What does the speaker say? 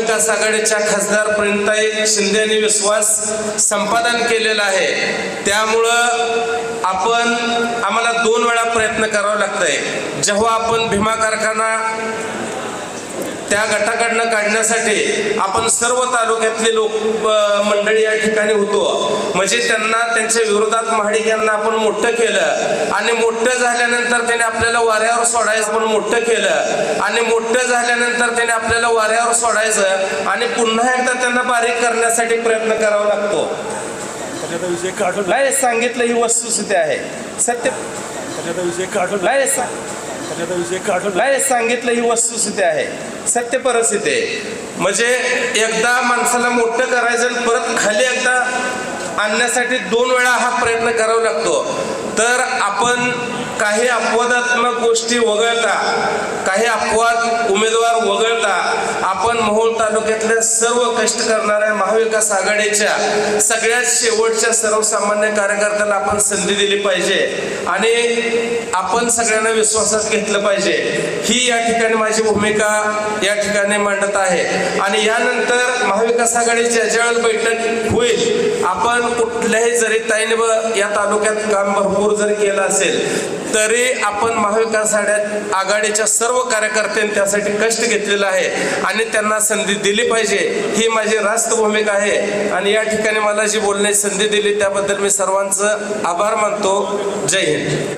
महाविकास आघाडीच्या खासदार प्रणिताई शिंदे यांनी विश्वास संपादन केलेला आहे. त्यामुळं आपण आम्हाला दोन वेळा प्रयत्न करावा लागतंय. जेव्हा आपण भीमा कारखाना त्या गटाकडनं काढण्यासाठी आपण सर्व तालुक्यातले लोक मंडळी या ठिकाणी होतो. म्हणजे त्यांना त्यांच्या विरोधात महाडिक यांना आपण मोठं केलं. आणि मोठं झाल्यानंतर त्याने आपल्याला वाऱ्यावर सोडायचं पण मोठं केलं. आणि मोठं झाल्यानंतर त्याने आपल्याला वाऱ्यावर सोडायचं. आणि पुन्हा एकदा त्यांना बारीक करण्यासाठी प्रयत्न करावा लागतो. नाही सांगितलं ही वस्तुस्थिती आहे? सत्य नाही सांगितलं ही वस्तुस्थिती आहे? सत्य परिस्थिती म्हणजे एकदा माणसाला मोठं करायचं परत खाली एकदा आणण्यासाठी दोन वेळा हा प्रयत्न करावा लागतो. तर आपण काही अपवादात्मक गोष्टी वगळता काही अपवाद उमेदवार वगळता आपण मोहोळ तालुक्यातल्या सर्व कष्ट करणाऱ्या महाविकास आघाडीच्या सगळ्यात शेवटच्या सर्वसामान्य कार्यकर्त्याला आपण संधी दिली पाहिजे आणि आपण सगळ्यांना विश्वासात घेतलं पाहिजे. ही या ठिकाणी माझी भूमिका या ठिकाणी मांडत आहे. आणि यानंतर महाविकास आघाडीची ज्यावेळेस बैठक होईल आपण कुठल्याही जरी ताईने व या तालुक्यात काम भरपूर जरी केलं असेल तरी आपण महाविकास आघाड्या- आघाडीच्या सर्व कार्यकर्त्यांनी त्यासाठी कष्ट घेतलेलं आहे आणि त्यांना संधी दिली पाहिजे ही माझी रास्त भूमिका आहे. आणि या ठिकाणी मला जी बोलण्याची संधी दिली त्याबद्दल मी सर्वांचं आभार मानतो. जय हिंद.